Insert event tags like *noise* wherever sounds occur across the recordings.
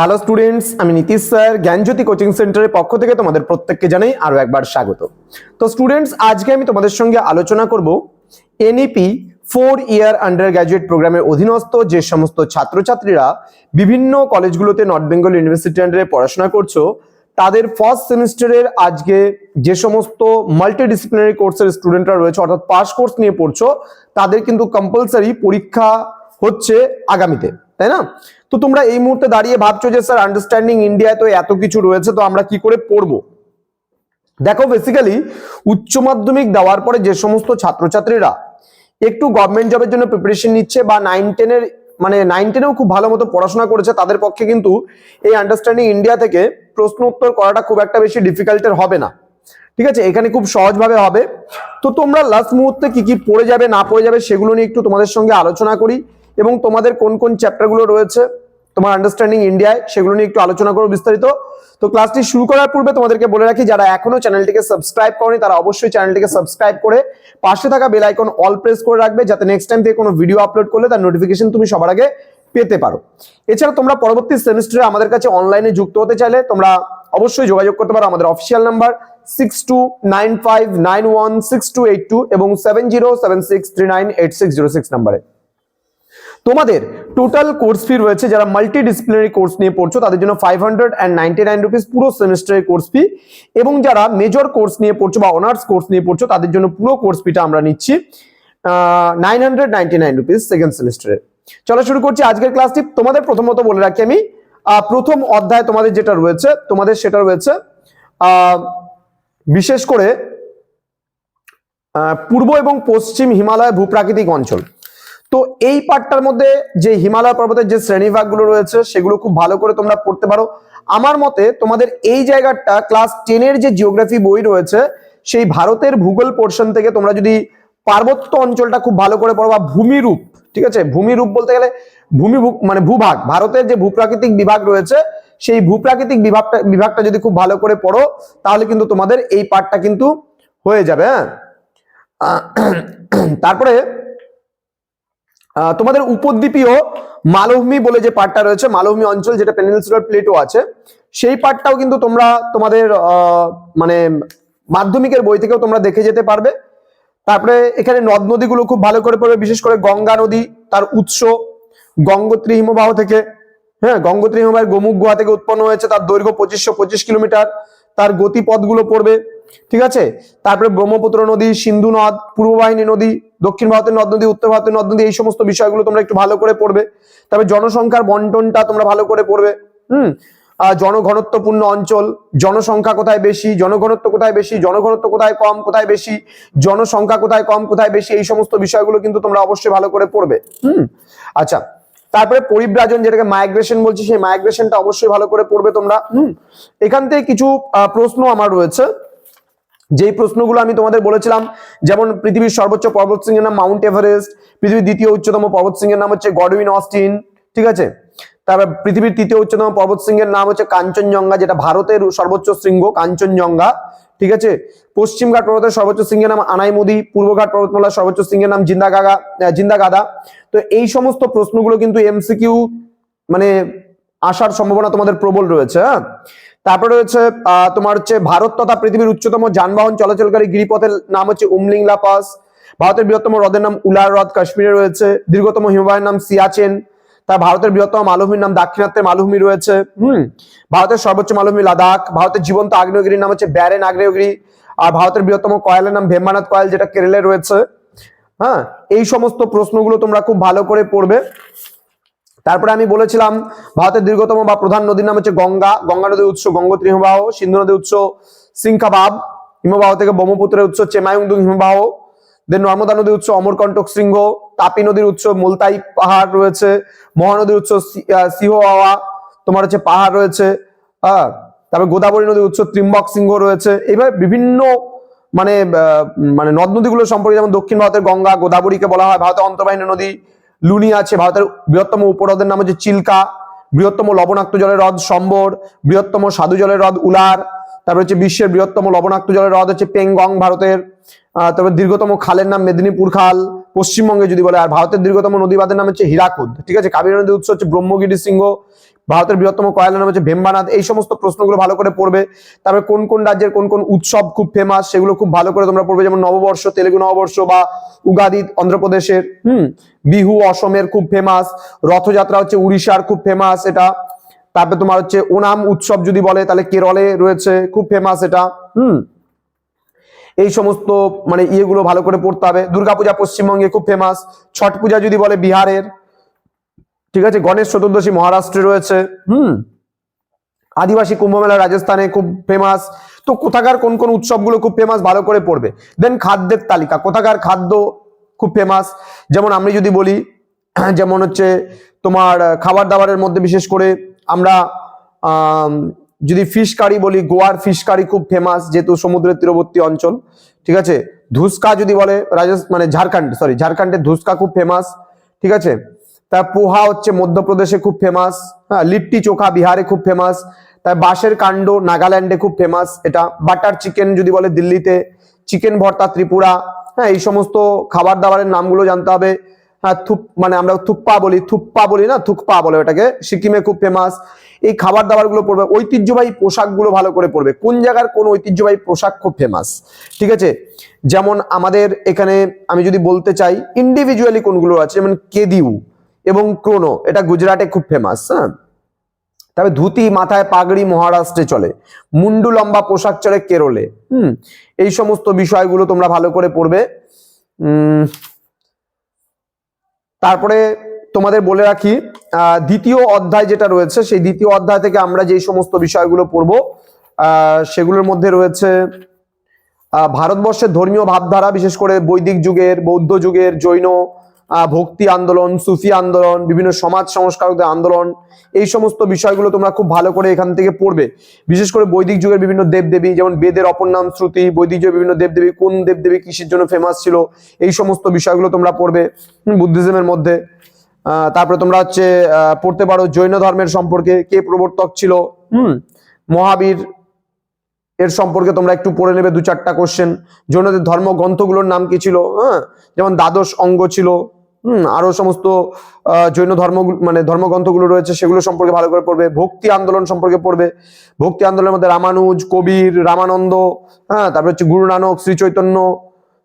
Hello students আমি Nitish sir, জ্ঞানজ্যোতি coaching সেন্টারের পক্ষ থেকে তোমাদের প্রত্যেককে জানাই আরও একবার স্বাগত। তো স্টুডেন্টস আজকে আমি তোমাদের সঙ্গে আলোচনা করব NEP four year undergraduate প্রোগ্রামের অধীনস্থ যে সমস্ত ছাত্রছাত্রীরা বিভিন্ন কলেজগুলোতে নর্থ বেঙ্গল ইউনিভার্সিটি আন্ডারে পড়াশোনা করছ, তাদের ফার্স্ট সেমিস্টারের আজকে যে সমস্ত মাল্টি ডিসিপ্লিনারি কোর্সের স্টুডেন্টরা রয়েছে, অর্থাৎ পাস কোর্স নিয়ে পড়ছো, তাদের কিন্তু কম্পালসারি পরীক্ষা হচ্ছে আগামীতে। তাই না? তো তোমরা এই মুহূর্তে দাঁড়িয়ে ভাবছ যে, স্যার আন্ডারস্ট্যান্ডিং ইন্ডিয়ায় তো এত কিছু রয়েছে, তো আমরা কি করে পড়ব? দেখো বেসিক্যালি উচ্চ মাধ্যমিক দেওয়ার পরে যে সমস্ত ছাত্রছাত্রীরা একটু গভর্নমেন্ট জবের জন্য প্রিপারেশন নিচ্ছে বা নাইন টেনের মানে নাইন টেনেও খুব ভালো মতো পড়াশোনা করেছে, তাদের পক্ষে কিন্তু এই আন্ডারস্ট্যান্ডিং ইন্ডিয়া থেকে প্রশ্ন উত্তর করাটা খুব একটা বেশি ডিফিকাল্টের হবে না। ঠিক আছে? এখানে খুব সহজভাবে হবে। তো তোমরা লাস্ট মুহূর্তে কি কি পড়ে যাবে, না পড়ে যাবে, সেগুলো নিয়ে একটু তোমাদের সঙ্গে আলোচনা করি। এবং তোমাদের কোন কোন চ্যাপ্টারগুলো রয়েছে, তোমার আন্ডারস্ট্যান্ডিং ইন্ডিয়ায় সেগুলো নিয়ে একটু আলোচনা করব বিস্তারিত। তো ক্লাসটি শুরু করার পূর্বে তোমাদেরকে বলে রাখি, যারা এখনও চ্যানেলটিকে সাবস্ক্রাইব করনি, তারা অবশ্যই চ্যানেলটিকে সাবস্ক্রাইব করে পাশে থাকা বেল আইকন অল প্রেস করে রাখবে, যাতে নেক্সট টাইম থেকে কোনো ভিডিও আপলোড করলে তার নোটিফিকেশন তুমি সবার আগে পেতে পারো। এছাড়া তোমরা পরবর্তী সেমিস্টারে আমাদের কাছে অনলাইনে যুক্ত হতে চাইলে তোমরা অবশ্যই যোগাযোগ করতে পারো, আমাদের official number six two nine five nine one six two eight two এবং seven zero seven six three nine eight six zero six নাম্বারে তোমাদের টোটাল কোর্স ফি রয়েছে, যারা মাল্টি ডিসিপ্লিনারি কোর্স নিয়ে পড়ছো, তাদের জন্য five hundred and ninety nine rupees পুরো সেমিস্টারের কোর্স ফি এবং যারা মেজর কোর্স নিয়ে পড়ছো বা অনার্স কোর্স নিয়ে পড়ছো, তাদের জন্য পুরো কোর্স ফিটা আমরা নিচ্ছি nine hundred ninety nine rupees second সেমিস্টারে চলো শুরু করছি আজকের ক্লাসটি তোমাদের প্রথমত বলে রাখি আমি প্রথম অধ্যায় তোমাদের যেটা রয়েছে, তোমাদের সেটা রয়েছে বিশেষ করে পূর্ব এবং পশ্চিম হিমালয় ভূপ্রাকৃতিক অঞ্চল। তো এই পার্টটার মধ্যে যে হিমালয় পর্বতের যে শ্রেণীভাগগুলো রয়েছে, সেগুলো খুব ভালো করে তোমরা পড়তে পারো। আমার মতে তোমাদের এই জায়গাটা ক্লাস টেনের যে জিওগ্রাফি বই রয়েছে, সেই ভারতের ভূগোল পোর্শন থেকে তোমরা যদি পার্বত্য অঞ্চলটা খুব ভালো করে পড়ো বা ভূমিরূপ, ঠিক আছে? ভূমিরূপ বলতে গেলে ভূমি মানে ভূভাগ, ভারতের যে ভূপ্রাকৃতিক বিভাগ রয়েছে, সেই ভূপ্রাকৃতিক বিভাগটা বিভাগটা যদি খুব ভালো করে পড়ো, তাহলে কিন্তু তোমাদের এই পার্টটা কিন্তু হয়ে যাবে হ্যাঁ? *clears throat* তারপরে তোমাদের উপদ্বীপীয় মালভূমি বলে যে পার্টটা রয়েছে, মালভূমি অঞ্চল যেটা পেনিনসুলার প্লেটও আছে, সেই পার্টটাও কিন্তু তোমরা তোমাদের মানে মাধ্যমিকের বই থেকেও তোমরা দেখে যেতে পারবে। তারপরে এখানে নদ নদীগুলো খুব ভালো করে পড়বে, বিশেষ করে গঙ্গা নদী, তার উৎস গঙ্গোত্রী হিমবাহ থেকে হ্যাঁ গঙ্গোত্রী হিমবাহের গোমুখ গুহা থেকে উৎপন্ন হয়েছে, তার দৈর্ঘ্য পঁচিশশো পঁচিশ কিলোমিটার, তার গতিপথগুলো পড়বে। ঠিক আছে? তারপরে ব্রহ্মপুত্র নদী, সিন্ধু নদ পূর্ব বাহিনী নদী, দক্ষিণ ভারতের নদ নদী, উত্তর ভারতের নদ নদী, এই সমস্ত বিষয়গুলো তোমরা একটু ভালো করে পড়বে। তারপরে জনসংখ্যার বন্টনটা তোমরা ভালো করে পড়বে। হুম? জনঘনত্বপূর্ণ অঞ্চল, জনসংখ্যা কোথায় বেশি, জনঘনত্ব কোথায় বেশি, জনঘনত্ব কোথায় কম, কোথায় বেশি, জনসংখ্যা কোথায় কম, কোথায় বেশি, এই সমস্ত বিষয়গুলো কিন্তু তোমরা অবশ্যই ভালো করে পড়বে। হুম? আচ্ছা তারপরে পরিব্রাজন যেটাকে মাইগ্রেশন বলছি, সেই মাইগ্রেশনটা অবশ্যই ভালো করে পড়বে তোমরা। হুম? এখান থেকে কিছু প্রশ্ন আমার রয়েছে। যেই প্রশ্নগুলো আমি তোমাদের বলেছিলাম, যেমন পৃথিবীর সর্বোচ্চ পর্বত শৃঙ্গের নাম মাউন্ট এভারেস্ট, পৃথিবীর দ্বিতীয় উচ্চতম পর্বত শৃঙ্গের নাম হচ্ছে গডউইন অস্টিন, ঠিক আছে? তারপর পৃথিবীর তৃতীয় উচ্চতম পর্বত শৃঙ্গের নাম হচ্ছে কাঞ্চনজঙ্ঘা, যেটা ভারতের সর্বোচ্চ শৃঙ্গ, কাঞ্চনজঙ্ঘা, ঠিক আছে? পশ্চিমঘাট পর্বতের সর্বোচ্চ শৃঙ্গের নাম আনাইমুদি পূর্বঘাট পর্বতমালার সর্বোচ্চ শৃঙ্গের নাম জিন্দাগাগা জিন্দাগাদা। তো এই সমস্ত প্রশ্নগুলো কিন্তু এমসিকিউ মানে আসার সম্ভাবনা তোমাদের প্রবল রয়েছে হ্যাঁ? তারপরে রয়েছে তোমার হচ্ছে ভারত তথা পৃথিবীর উচ্চতম যানবাহন চলাচলকারী গিরিপথের নাম হচ্ছে উমলিংলা পাস। ভারতের বৃহত্তম হ্রদের নাম উলার হ্রদ, কাশ্মীরে রয়েছে। দীর্ঘতম হিমবাহের নাম সিয়াচেন। তার ভারতের বৃহত্তম মালভূমির নাম দাক্ষিণাত্যের মালভূমি রয়েছে। হুম, ভারতের সর্বোচ্চ মালভূমি লাদাখ। ভারতের জীবন্ত আগ্নেয়গিরির নাম হচ্ছে ব্যারেন আগ্নেয়গিরি। আর ভারতের বৃহত্তম কয়লার নাম ভেম্বানাথ কয়েল, যেটা কেরলে রয়েছে। হ্যাঁ এই সমস্ত প্রশ্নগুলো তোমরা খুব ভালো করে পড়বে। তারপরে আমি বলেছিলাম ভারতের দীর্ঘতম বা প্রধান নদীর নাম হচ্ছে গঙ্গা। গঙ্গা নদীর উৎস গঙ্গোত্রী হিমবাহ সিন্ধু নদীর উৎস সিংখাবাব হিমবাহ থেকে ব্রহ্মপুত্রের উৎস চেমায়ুংদুং হিমবাহ। দেন নর্মদা নদীর উৎস অমরকণ্টক শৃঙ্গ তাপি নদীর উৎস মুলতাই পাহাড় রয়েছে মহানদীর উৎস সি- আহ, তোমার হচ্ছে পাহাড় রয়েছে হ্যাঁ তারপর গোদাবরী নদীর উৎস ত্রিম্বক সিংহ রয়েছে। এইভাবে বিভিন্ন মানে মানে নদ নদীগুলো সম্পর্কে যেমন দক্ষিণ ভারতের গঙ্গা গোদাবরীকে বলা হয় ভারতের অন্তর্বাহিনী নদী লুনি আছে, ভারতের বৃহত্তম উপহ্রদের নাম হচ্ছে চিল্কা, বৃহত্তম লবণাক্ত জলের হ্রদ সম্বর, বৃহত্তম সাধু জলের হ্রদ উলার, তারপর হচ্ছে বিশ্বের বৃহত্তম লবণাক্ত জলের হ্রদ হচ্ছে পেংগং ভারতের তারপর দীর্ঘতম খালের নাম মেদিনীপুর খাল পশ্চিমবঙ্গে যদি বলে, আর ভারতের দীর্ঘতম নদীবাদের নাম হচ্ছে হীরাকুদ, ঠিক আছে? কাবেরী নদীর উৎস হচ্ছে ব্রহ্মগিরি সিংহ, ভারতের বৃহত্তম কয়লা নাম হচ্ছে ভেম্বানাথ, এই সমস্ত প্রশ্নগুলো ভালো করে পড়বে। তারপরে কোন কোন রাজ্যের কোন কোন উৎসব খুব ফেমাস সেগুলো খুব ভালো করে তোমরা পড়বে, যেমন নববর্ষ, তেলেগু নববর্ষ বা উগাদি অন্ধ্রপ্রদেশের, হুম, বিহু অসমের খুব ফেমাস রথযাত্রা হচ্ছে উড়িষ্যার খুব ফেমাস এটা। তারপরে তোমার হচ্ছে ওনাম উৎসব যদি বলে, তাহলে কেরলে রয়েছে, খুব ফেমাস এটা, হুম। এই সমস্ত মানে ইয়েগুলো ভালো করে পড়তে হবে। দুর্গাপূজা পশ্চিমবঙ্গে খুব ফেমাস ছট পূজা যদি বলে বিহারের ঠিক আছে গণেশ চতুর্দশী মহারাষ্ট্রে রয়েছে। হুম। আদিবাসী কুম্ভ মেলা রাজস্থানে খুব ফেমাস তো কোথাকার কোন কোন উৎসবগুলো খুব ফেমাস ভালো করে পড়বে। দেন খাদ্যের তালিকা কোথাকার খাদ্য খুব ফেমাস যেমন আমি যদি বলি যেমন হচ্ছে তোমার খাবার দাবারের মধ্যে বিশেষ করে আমরা আম, যদি ফিশ কারি বলি, গোয়ার ফিশ কারি খুব ফেমাস যেহেতু সমুদ্রের তীরবর্তী অঞ্চল, ঠিক আছে? ধুসকা যদি বলে রাজস্থান মানে ঝাড়খণ্ড সরি ঝাড়খণ্ডের ধুসকা খুব ফেমাস ঠিক আছে? তার পোহা হচ্ছে মধ্যপ্রদেশে খুব ফেমাস হ্যাঁ লিট্টি চোখা বিহারে খুব ফেমাস তার বাঁশের কাণ্ড নাগাল্যান্ডে খুব ফেমাস এটা বাটার চিকেন যদি বলে দিল্লিতে, চিকেন ভর্তা ত্রিপুরা হ্যাঁ এই সমস্ত খাবার দাবারের নামগুলো জানতে হবে হ্যাঁ থুপ মানে আমরা থুপ্পা বলি থুপ্পা বলি না, থুকপা বলে ওটাকে, সিকিমে খুব ফেমাস এই খাবার দাবারগুলো পড়বে, ঐতিহ্যবাহী পোশাকগুলো ভালো করে পরবে কোন জায়গার কোন ঐতিহ্যবাহী পোশাক খুব ফেমাস ঠিক আছে? যেমন আমাদের এখানে আমি যদি বলতে চাই ইন্ডিভিজুয়ালি কোনগুলো আছে? যেমন কেদিউ এবং ক্রোনো, এটা গুজরাটে খুব ফেমাস হ্যাঁ? তবে ধুতি মাথায় পাগড়ি মহারাষ্ট্রে চলে, মুন্ডু লম্বা পোশাক চলে কেরলে, হুম? এই সমস্ত বিষয়গুলো তোমরা ভালো করে পড়বে। তারপরে তোমাদের বলে রাখি দ্বিতীয় অধ্যায় যেটা রয়েছে, সেই দ্বিতীয় অধ্যায় থেকে আমরা যে সমস্ত বিষয়গুলো পড়ব সেগুলোর মধ্যে রয়েছে ভারতবর্ষের ধর্মীয় ভাবধারা, বিশেষ করে বৈদিক যুগের, বৌদ্ধ যুগের, জৈন ভক্তি আন্দোলন, সুফি আন্দোলন, বিভিন্ন সমাজ সংস্কারকদের আন্দোলন, এই সমস্ত বিষয়গুলো তোমরা খুব ভালো করে এখান থেকে পড়বে। বিশেষ করে বৈদিক যুগের বিভিন্ন দেবদেবী, যেমন বেদের অপর নাম শ্রুতি, বৈদিক যুগের বিভিন্ন দেবদেবী, কোন দেবদেবী কিসের জন্য ফেমাস ছিল, এই সমস্ত বিষয়গুলো তোমরা পড়বে বুদ্ধিজমের মধ্যে। তারপরে তোমরা হচ্ছে পড়তে পারো জৈন ধর্মের সম্পর্কে কে প্রবর্তক ছিল। হুম। মহাবীর এর সম্পর্কে তোমরা একটু পড়ে নেবে দু চারটা কোশ্চেন জৈনদের ধর্মগ্রন্থগুলোর নাম কি ছিল? হ্যাঁ? যেমন দ্বাদশ অঙ্গ ছিল। হুম আরও সমস্ত জৈন ধর্ম মানে ধর্মগ্রন্থগুলো রয়েছে সেগুলো সম্পর্কে ভালো করে পড়বে। ভক্তি আন্দোলন সম্পর্কে পড়বে। ভক্তি আন্দোলনের মধ্যে রামানুজ কবির রামানন্দ হ্যাঁ তারপরে হচ্ছে গুরু নানক শ্রী চৈতন্য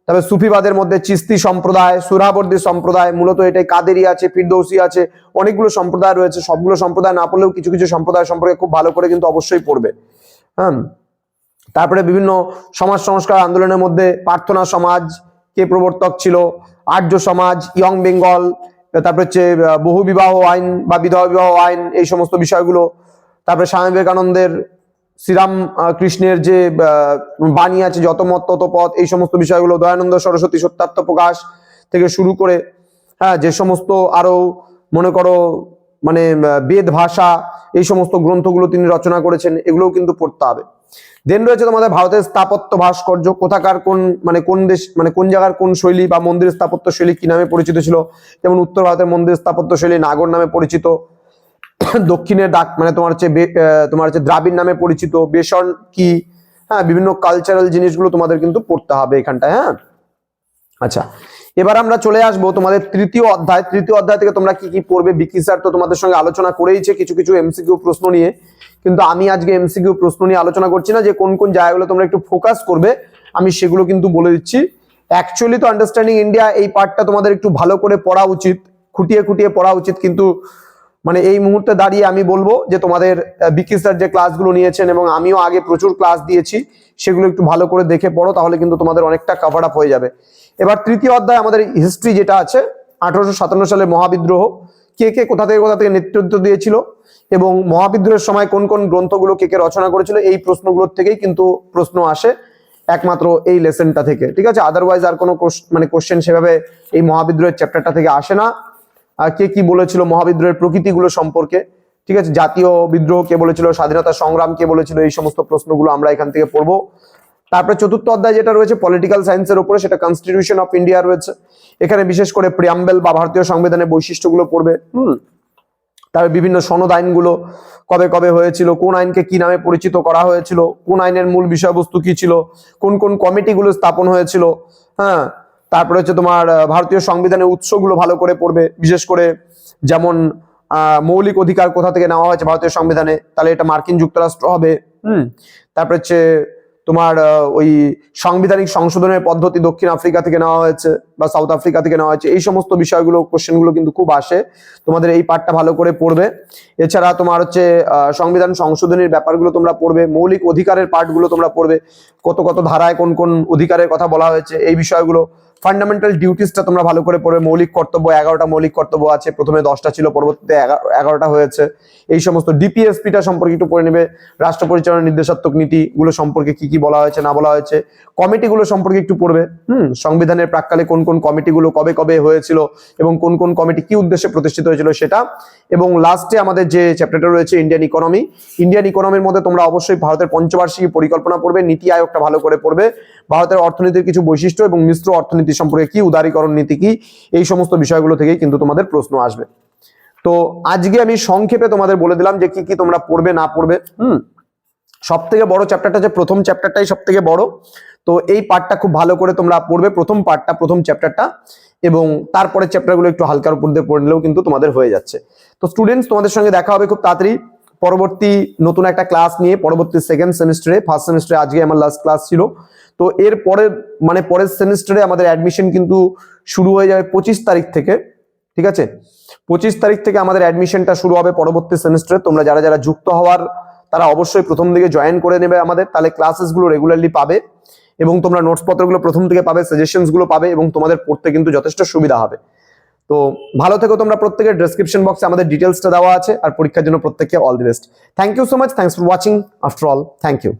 তারপরে সুফিবাদের মধ্যে চিস্তি সম্প্রদায়, সুরাবর্দী সম্প্রদায়, মূলত এটাই কাদেরি আছে, ফিরদৌসি আছে, অনেকগুলো সম্প্রদায় রয়েছে। সবগুলো সম্প্রদায় না পড়লেও কিছু কিছু সম্প্রদায় সম্পর্কে খুব ভালো করে কিন্তু অবশ্যই পড়বে। হ্যাঁ? তারপরে বিভিন্ন সমাজ সংস্কার আন্দোলনের মধ্যে প্রার্থনা সমাজ কে প্রবর্তক ছিল? আর্য সমাজ, ইয়ং বেঙ্গল, তারপরে হচ্ছে বহু বিবাহ আইন বা বিধবা বিবাহ আইন, এই সমস্ত বিষয়গুলো। তারপরে স্বামী বিবেকানন্দের শ্রীরাম কৃষ্ণের যে বাণী আছে, যত মত, তত পথ, এই সমস্ত বিষয়গুলো দয়ানন্দ সরস্বতী সত্যার্থ প্রকাশ থেকে শুরু করে হ্যাঁ যে সমস্ত আরও মনে করো মানে বেদ ভাষা, এই সমস্ত গ্রন্থগুলো তিনি রচনা করেছেন, এগুলোও কিন্তু পড়তে হবে। দেন রয়েছে তোমাদের ভারতের স্থাপত্য ভাস্কর্য, কোথাকার কোন মানে কোন দেশ মানে কোন জায়গার কোন শৈলী বা মন্দির স্থাপত্য শৈলী কি নামে পরিচিত ছিল? যেমন উত্তর ভারতের মন্দির স্থাপত্য শৈলী নাগর নামে পরিচিত *coughs* দক্ষিণের ডাক মানে তোমার হচ্ছে তোমার হচ্ছে দ্রাবিড় নামে পরিচিত, বেসন কি হ্যাঁ বিভিন্ন কালচারাল জিনিসগুলো তোমাদের কিন্তু পড়তে হবে এখানটায় হ্যাঁ? আচ্ছা এবার আমরা চলে আসব তোমাদের তৃতীয় অধ্যায়। তৃতীয় অধ্যায় থেকে তোমরা কি কি পড়বে? বিকি স্যার তো তোমাদের সঙ্গে আলোচনা করেইছে কিছু কিছু এমসিকিউ প্রশ্ন নিয়ে। কিন্তু আমি আজকে এমসিকিউ প্রশ্ন নিয়ে আলোচনা করছি না, যে কোন কোন জায়গাগুলো তোমরা একটু ফোকাস করবে, আমি সেগুলো কিন্তু বলে দিচ্ছি। অ্যাকচুয়ালি তো আন্ডারস্ট্যান্ডিং ইন্ডিয়া এই পার্টটা তোমাদের একটু ভালো করে পড়া উচিত, খুঁটিয়ে খুঁটিয়ে পড়া উচিত, কিন্তু মানে এই মুহূর্তে দাঁড়িয়ে আমি বলব যে তোমাদের বিকি স্যার যে ক্লাসগুলো নিয়েছেন এবং আমিও আগে প্রচুর ক্লাস দিয়েছি, সেগুলো একটু ভালো করে দেখে পড়ো, তাহলে কিন্তু তোমাদের অনেকটা কভার আপ হয়ে যাবে। এবার তৃতীয় অধ্যায় আমাদের হিস্ট্রি যেটা আছে, আঠারোশো সাতান্ন সালে মহাবিদ্রোহ, কে কে কোথা থেকে কোথা থেকে নেতৃত্ব দিয়েছিল এবং মহাবিদ্রোহের সময় কোন কোন গ্রন্থগুলো কে কে রচনা করেছিল, এই প্রশ্নগুলোর থেকেই কিন্তু প্রশ্ন আসে একমাত্র এই লেসনটা থেকে, ঠিক আছে? আদারওয়াইজ আর কোনো মানে কোশ্চেন সেভাবে এই মহাবিদ্রোহের চ্যাপ্টারটা থেকে আসে না। কে কি বলেছিল মহাবিদ্রোহের প্রকৃতিগুলো সম্পর্কে, ঠিক আছে? জাতীয় বিদ্রোহ কে বলেছিল, স্বাধীনতা সংগ্রাম কে বলেছিল, এই সমস্ত প্রশ্নগুলো আমরা এখান থেকে পড়ব। তারপরে চতুর্থ অধ্যায় যেটা রয়েছে পলিটিক্যাল সায়েন্সের উপরে, সেটা কনস্টিটিউশন অফ ইন্ডিয়া রয়েছে। এখানে বিশেষ করে প্রিয়াম্বেল বা ভারতীয় সংবিধানের বৈশিষ্ট্যগুলো পড়বে। হুম? তারপরে বিভিন্ন সনদ আইনগুলো কবে কবে হয়েছিল, কোন আইনকে কি নামে পরিচিত করা হয়েছিল, কোন আইনের মূল বিষয়বস্তু কি ছিল, কোন কোন কমিটিগুলো স্থাপন হয়েছিল হ্যাঁ? তারপরে হচ্ছে তোমার ভারতীয় সংবিধানের উৎসগুলো ভালো করে পড়বে, বিশেষ করে যেমন মৌলিক অধিকার কোথা থেকে নেওয়া হয়েছে ভারতীয় সংবিধানে, তাহলে এটা মার্কিন যুক্তরাষ্ট্র হবে, হুম? তারপরে হচ্ছে তোমার ওই সাংবিধানিক সংশোধনের পদ্ধতি দক্ষিণ আফ্রিকা থেকে নেওয়া হয়েছে বা সাউথ আফ্রিকা থেকে নেওয়া হয়েছে, এই সমস্ত বিষয়গুলো, কোশ্চেনগুলো কিন্তু খুব আসে, তোমাদের এই পার্টটা ভালো করে পড়বে। এছাড়া তোমার হচ্ছে সংবিধান সংশোধনের ব্যাপারগুলো তোমরা পড়বে, মৌলিক অধিকারের পার্টগুলো তোমরা পড়বে, কত কত ধারায় কোন কোন অধিকারের কথা বলা হয়েছে, এই বিষয়গুলো ফান্ডামেন্টাল ডিউটিসটা তোমরা ভালো করে পড়বে। মৌলিক কর্তব্য, এগারোটা মৌলিক কর্তব্য আছে। প্রথমে দশটা ছিল, পরবর্তীতে এগারোটা হয়েছে। এই সমস্ত ডিপিএসপিটা সম্পর্কে একটু পড়ে নেবে। রাষ্ট্র পরিচালনা নির্দেশাত্মক নীতিগুলো সম্পর্কে কি কি বলা হয়েছে, না বলা হয়েছে। কমিটিগুলো সম্পর্কে একটু পড়বে। হুম, সংবিধানের প্রাককালে কোন কোন কমিটিগুলো কবে কবে হয়েছিল এবং কোন কোন কমিটি কি উদ্দেশ্যে প্রতিষ্ঠিত হয়েছিল সেটা। এবং লাস্টে আমাদের যে চ্যাপ্টারটা রয়েছে ইন্ডিয়ান ইকোনমি ইন্ডিয়ান ইকোনমির মধ্যে তোমরা অবশ্যই ভারতের পঞ্চবার্ষিকী পরিকল্পনা পড়বে। নীতি আয়োগটা ভালো করে পড়বে। ভারতের অর্থনীতির কিছু বৈশিষ্ট্য এবং মিশ্র অর্থনীতি সম্পর্কে কি, উদারীকরণ নীতি কি, এই সমস্ত বিষয়গুলো থেকেই কিন্তু তোমাদের প্রশ্ন আসবে। তো আজকে আমি সংক্ষেপে তোমাদের বলে দিলাম যে কি কি তোমরা পড়বে, না পড়বে। হুম? সব থেকে বড় চ্যাপ্টারটা যে প্রথম চ্যাপ্টারটাই সব থেকে বড়। তো এই পার্টটা খুব ভালো করে তোমরা পড়বে, প্রথম পার্টটা প্রথম চ্যাপ্টারটা এবং তারপরে চ্যাপ্টারগুলো একটু হালকার উপর দিয়ে পড়লেও কিন্তু তোমাদের হয়ে যাচ্ছে। তো স্টুডেন্টস তোমাদের সঙ্গে দেখা হবে খুব তাড়াতাড়ি। পরবর্তী নতুন একটা ক্লাস নিয়ে পরবর্তী সেকেন্ড সেমিস্টারে ফার্স্ট সেমিস্টারে আজকে আমার লাস্ট ক্লাস ছিল। তো এর পরে মানে পরের সেমিস্টারে আমাদের অ্যাডমিশন কিন্তু শুরু হয়ে যাবে পঁচিশ তারিখ থেকে, ঠিক আছে? পঁচিশ তারিখ থেকে আমাদের অ্যাডমিশনটা শুরু হবে পরবর্তী সেমিস্টারে তোমরা যারা যারা যুক্ত হওয়ার, তারা অবশ্যই প্রথম দিকে জয়েন করে নেবে আমাদের। তাহলে ক্লাসেসগুলো রেগুলারলি পাবে এবং তোমরা নোটস পত্রগুলো প্রথম থেকে পাবে সাজেশনসগুলো পাবে এবং তোমাদের পড়তে কিন্তু যথেষ্ট সুবিধা হবে। তো ভালো থেকো তোমরা প্রত্যেকের ডেসক্রিপশন বক্সে আমাদের ডিটেলসটা দেওয়া আছে, আর পরীক্ষার জন্য প্রত্যেককে all the best thank you so much thanks for watching after all thank you